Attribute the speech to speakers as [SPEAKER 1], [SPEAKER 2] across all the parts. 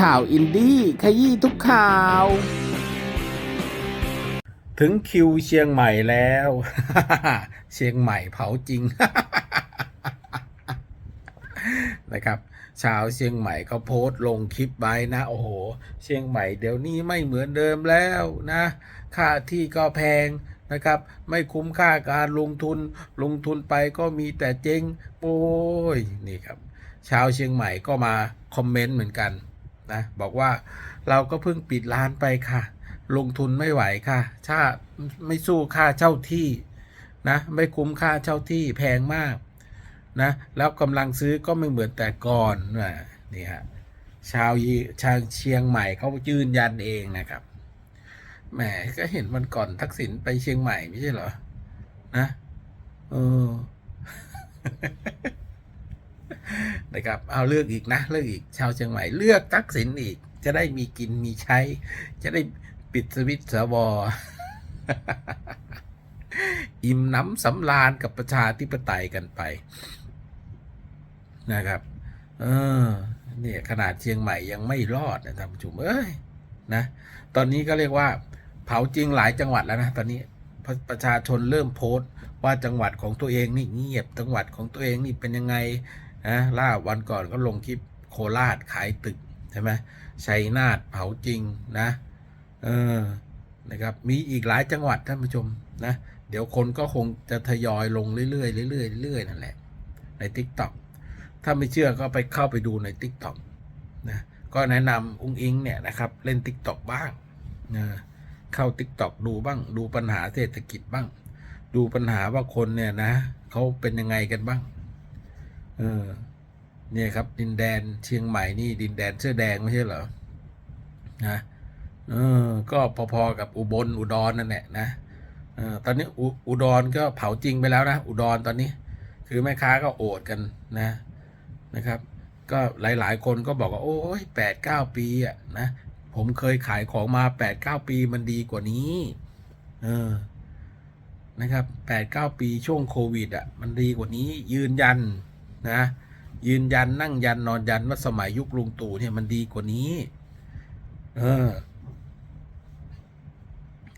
[SPEAKER 1] ข่าวอินดี้ขยี้ทุกข่าว ถึงคิวเชียงใหม่แล้ว เชียงใหม่เผาจริง นะครับชาวเชียงใหม่ก็โพสต์ลงคลิปไว้นะ โอ้โห เชียงใหม่เดี๋ยวนี้ไม่เหมือนเดิมแล้วนะ ค่าที่ก็แพงนะครับ ไม่คุ้มค่าการลงทุน ลงทุนไปก็มีแต่เจ๊งโอ้ยนี่ครับ ชาวเชียงใหม่ก็มาคอมเมนต์เหมือนกัน นะบอกว่าเราก็เพิ่งปิดร้านไปค่ะ ลงทุนไม่ไหวค่ะถ้าไม่สู้ค่าเช่าที่นะไม่คุ้มค่าเช่าที่แพงมากนะแล้วกำลังซื้อก็ไม่เหมือนแต่ก่อนนะนี่ฮะชาวชาวเชียงใหม่เขายืนยันเองนะครับแหมก็เห็นวันก่อนทักษิณไปเชียงใหม่ไม่ใช่เหรอนะเออ นะครับเอาเลือกอีกนะเลือกอีกชาวเชียงใหม่เลือกทักษิณอีก จะได้มีกินมีใช้ จะได้ปิดสวิตช์สวอิ่มน้ำสำราญกับประชาธิปไตยกันไปนะครับ เออเนี่ยขนาดเชียงใหม่ยังไม่รอดนะท่านผู้ชมเอ้ยนะ ตอนนี้ก็เรียกว่าเผาจริงหลายจังหวัดแล้วนะตอนนี้ประประชาชนเริ่มโพสต์ว่าจังหวัดของตัวเองนี่เงียบจังหวัดของตัวเองนี่เป็นยังไง นะล่าวันก่อนก็ลงคลิปโคราชขายตึกใช่ไหมชัยนาทเผาจริงนะเออนะครับมีอีกหลายจังหวัดท่านผู้ชมนะเดี๋ยวคนก็คงจะทยอยลงเรื่อยๆเรื่อยๆเรื่อยๆนั่นแหละใน t ิ k t o k ถ้าไม่เชื่อก็ไปเข้าไปดูใน t ิ k t o k นะก็แนะนำอุ้งอิงเนี่ยนะครับเล่น t ิ k t o k บ้างนะเข้า t ิ k t o k ดูบ้าง ดูปัญหาเศรษฐกิจบ้าง ดูปัญหาว่าคนเนี่ยนะเขาเป็นยังไงกันบ้าง เออเนี่ยครับ ดินแดนเชียงใหม่นี่ดินแดนเสื้อแดงไม่ใช่เหรอนะเออก็พอๆกับอุบลอุดรนั่นแหละนะเออตอนนี้อุอุดรก็เผาจริงไปแล้วนะอุดรตอนนี้ คือแม่ค้าก็โอดกันนะนะครับ ก็หลายๆ คนก็บอกว่าโอ้ยแปดเก้าปีอะนะผมเคยขายของมาแปดเก้าปีมันดีกว่านี้ เออนะครับแปดเก้าปีช่วงโควิดอะมันดีกว่านี้ยืนยัน นะยืนยันนั่งยันนอนยันว่าสมัยยุคลุงตู่เนี่ยมันดีกว่านี้ เออ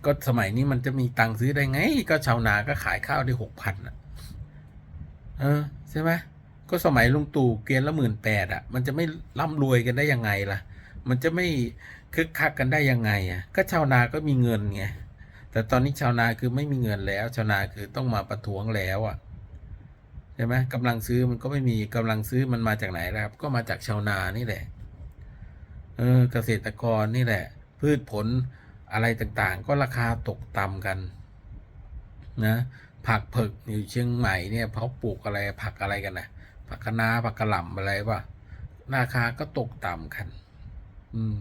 [SPEAKER 1] ก็สมัยนี้มันจะมีตังค์ซื้อได้ไง ก็ชาวนาก็ขายข้าวได้หกพันอะ เออใช่ไหมก็สมัยลุงตู่เกณฑ์ละหมื่นแปดอะ มันจะไม่ร่ำรวยกันได้ยังไงล่ะ มันจะไม่คึกคักกันได้ยังไงอะ ก็ชาวนาก็มีเงินไงแต่ตอนนี้ชาวนาคือไม่มีเงินแล้ว ชาวนาคือต้องมาประท้วงแล้วอะ ใช่ไหมกำลังซื้อมันก็ไม่มีกำลังซื้อมันมาจากไหนล่ะครับ ก็มาจากชาวนานี่แหละเออเกษตรกรนี่แหละ พืชผลอะไรต่างๆ ก็ราคาตกต่ำกันนะผักเผือกอยู่เชียงใหม่เนี่ยเขาปลูกอะไรผักอะไรกันนะผักคะน้าผักกระหล่ำอะไรวะราคาก็ตกต่ำกัน อืม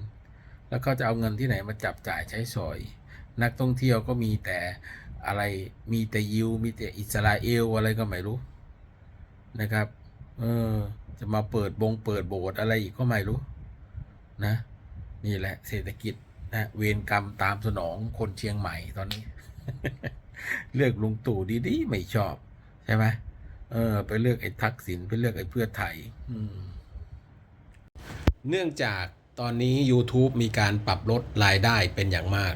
[SPEAKER 1] แล้วก็จะเอาเงินที่ไหนมาจับจ่ายใช้สอย นักท่องเที่ยวก็มีแต่อะไรมีแต่ยิวมีแต่อิสราเอลอะไรก็ไม่รู้ นะครับ เออ จะมาเปิดบงเปิดโบสถ์อะไรอีกก็ไม่รู้ นะ นี่แหละ เศรษฐกิจนะเวรกรรมตามสนองคนเชียงใหม่ตอนนี้ เลือกลุงตู่ดีๆไม่ชอบ ใช่ไหมเออ ไปเลือกไอ้ทักษิณไปเลือกไอ้เพื่อไทย อืมเนื่องจากตอนนี้ YouTube มีการปรับลดรายได้เป็นอย่างมาก